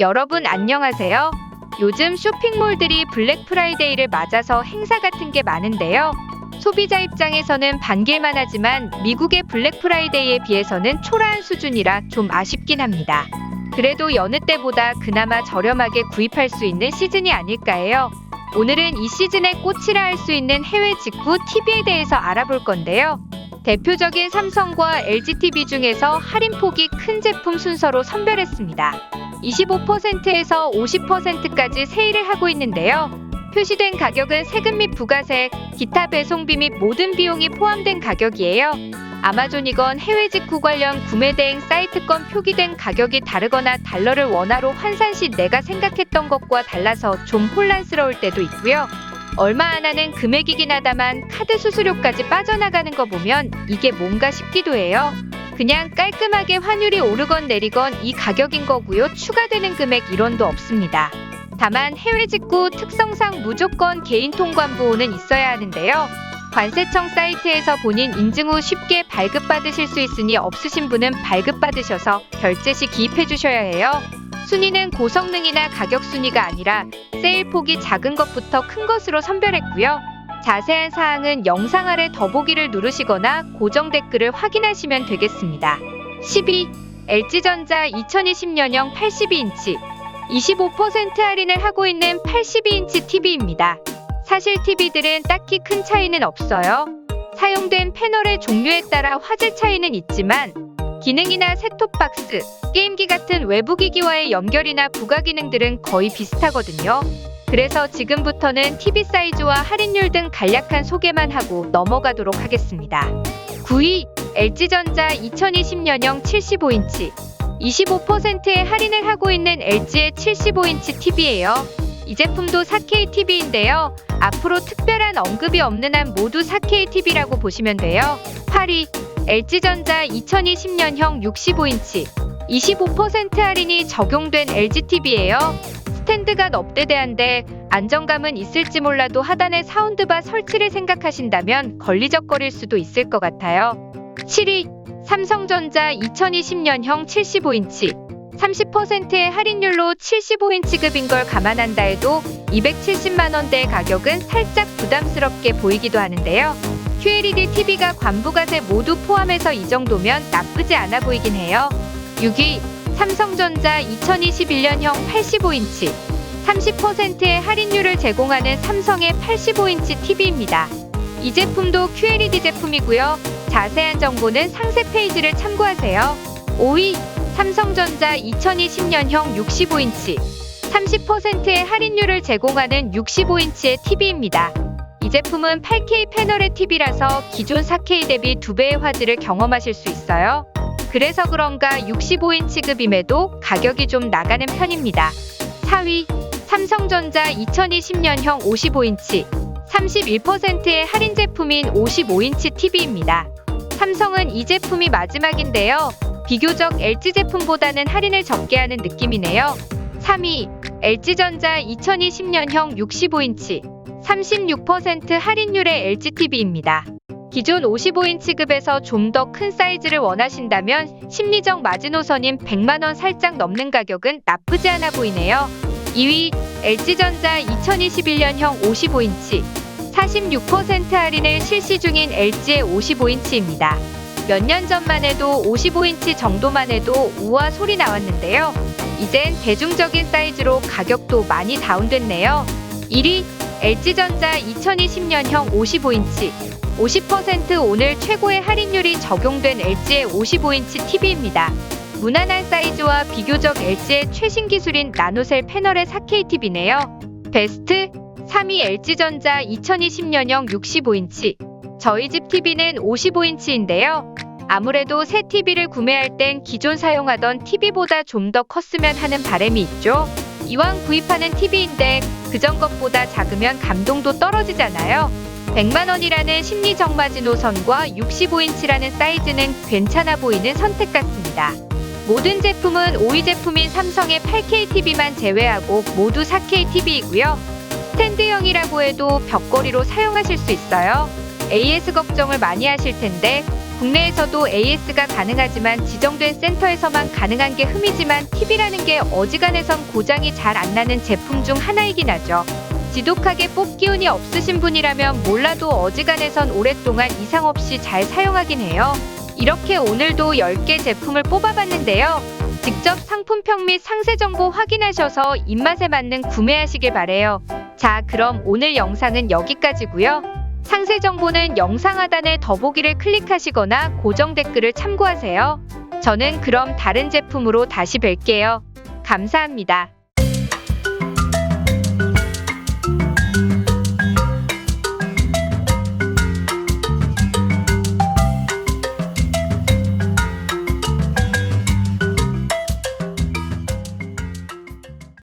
여러분 안녕하세요. 요즘 쇼핑몰들이 블랙 프라이데이를 맞아서 행사 같은 게 많은데요. 소비자 입장에서는 반길만 하지만 미국의 블랙 프라이데이에 비해서는 초라한 수준이라 좀 아쉽긴 합니다. 그래도 여느 때보다 그나마 저렴하게 구입할 수 있는 시즌이 아닐까 해요. 오늘은 이 시즌의 꽃이라 할 수 있는 해외 직구 TV에 대해서 알아볼 건데요. 대표적인 삼성과 LGTV 중에서 할인 폭이 큰 제품 순서로 선별했습니다. 25%에서 50%까지 세일을 하고 있는데요. 표시된 가격은 세금 및 부가세, 기타 배송비 및 모든 비용이 포함된 가격이에요. 아마존이건 해외 직구 관련 구매 대행 사이트건 표기된 가격이 다르거나 달러를 원화로 환산 시 내가 생각했던 것과 달라서 좀 혼란스러울 때도 있고요. 얼마 안 하는 금액이긴 하다만 카드 수수료까지 빠져나가는 거 보면 이게 뭔가 싶기도 해요. 그냥 깔끔하게 환율이 오르건 내리건 이 가격인 거고요. 추가되는 금액 이론도 없습니다. 다만 해외 직구 특성상 무조건 개인 통관부호는 있어야 하는데요. 관세청 사이트에서 본인 인증 후 쉽게 발급받으실 수 있으니 없으신 분은 발급받으셔서 결제 시 기입해 주셔야 해요. 순위는 고성능이나 가격 순위가 아니라 세일 폭이 작은 것부터 큰 것으로 선별했고요. 자세한 사항은 영상 아래 더보기를 누르시거나 고정 댓글을 확인하시면 되겠습니다. 12. LG전자 2020년형 82인치 25% 할인을 하고 있는 82인치 TV입니다. 사실 TV들은 딱히 큰 차이는 없어요. 사용된 패널의 종류에 따라 화질 차이는 있지만 기능이나 셋톱박스, 게임기 같은 외부 기기와의 연결이나 부가 기능들은 거의 비슷하거든요. 그래서 지금부터는 TV 사이즈와 할인율 등 간략한 소개만 하고 넘어가도록 하겠습니다. 9위 LG전자 2020년형 75인치 25%의 할인을 하고 있는 LG의 75인치 TV예요. 이 제품도 4K TV인데요. 앞으로 특별한 언급이 없는 한 모두 4K TV라고 보시면 돼요. 8위 LG전자 2020년형 65인치 25% 할인이 적용된 LG TV예요. 스탠드가 넙대대한데 안정감은 있을지 몰라도 하단에 사운드바 설치를 생각하신다면 걸리적거릴 수도 있을 것 같아요. 7위 삼성전자 2020년형 75인치 30%의 할인율로 75인치급인 걸 감안한다 해도 270만 원대의 가격은 살짝 부담스럽게 보이기도 하는데요. QLED TV가 관부가세 모두 포함해서 이 정도면 나쁘지 않아 보이긴 해요. 6위 삼성전자 2021년형 85인치 30%의 할인율을 제공하는 삼성의 85인치 TV입니다. 이 제품도 QLED 제품이고요. 자세한 정보는 상세 페이지를 참고하세요. 5위 삼성전자 2020년형 65인치 30%의 할인율을 제공하는 65인치의 TV입니다. 이 제품은 8K 패널의 TV라서 기존 4K 대비 2배의 화질을 경험하실 수 있어요. 그래서 그런가 65인치급임에도 가격이 좀 나가는 편입니다. 4위 삼성전자 2020년형 55인치 31%의 할인 제품인 55인치 TV입니다. 삼성은 이 제품이 마지막인데요. 비교적 LG 제품보다는 할인을 적게 하는 느낌이네요. 3위 LG전자 2020년형 65인치 36% 할인율의 LG TV입니다. 기존 55인치급에서 좀 더 큰 사이즈를 원하신다면 심리적 마지노선인 100만원 살짝 넘는 가격은 나쁘지 않아 보이네요. 2위 LG전자 2021년형 55인치 46% 할인을 실시 중인 LG의 55인치입니다. 몇 년 전만 해도 55인치 정도만 해도 우와 소리 나왔는데요. 이젠 대중적인 사이즈로 가격도 많이 다운됐네요. 1위 LG전자 2020년형 55인치 50% 오늘 최고의 할인율이 적용된 LG의 55인치 TV입니다. 무난한 사이즈와 비교적 LG의 최신 기술인 나노셀 패널의 4K TV네요. 베스트 3위 LG전자 2020년형 65인치 저희 집 TV는 55인치인데요. 아무래도 새 TV를 구매할 땐 기존 사용하던 TV보다 좀 더 컸으면 하는 바람이 있죠. 이왕 구입하는 TV인데 그전 것보다 작으면 감동도 떨어지잖아요. 100만 원이라는 심리적 마지노선과 65인치라는 사이즈는 괜찮아 보이는 선택 같습니다. 모든 제품은 5위 제품인 삼성의 8K TV만 제외하고 모두 4K TV이고요. 스탠드형이라고 해도 벽걸이로 사용하실 수 있어요. AS 걱정을 많이 하실 텐데 국내에서도 AS가 가능하지만 지정된 센터에서만 가능한 게 흠이지만 TV라는 게 어지간해선 고장이 잘 안 나는 제품 중 하나이긴 하죠. 지독하게 뽑 기운이 없으신 분이라면 몰라도 어지간해선 오랫동안 이상 없이 잘 사용하긴 해요. 이렇게 오늘도 10개 제품을 뽑아봤는데요. 직접 상품평 및 상세 정보 확인하셔서 입맛에 맞는 구매하시길 바래요. 자, 그럼 오늘 영상은 여기까지고요. 상세 정보는 영상 하단의 더보기를 클릭하시거나 고정 댓글을 참고하세요. 저는 그럼 다른 제품으로 다시 뵐게요. 감사합니다.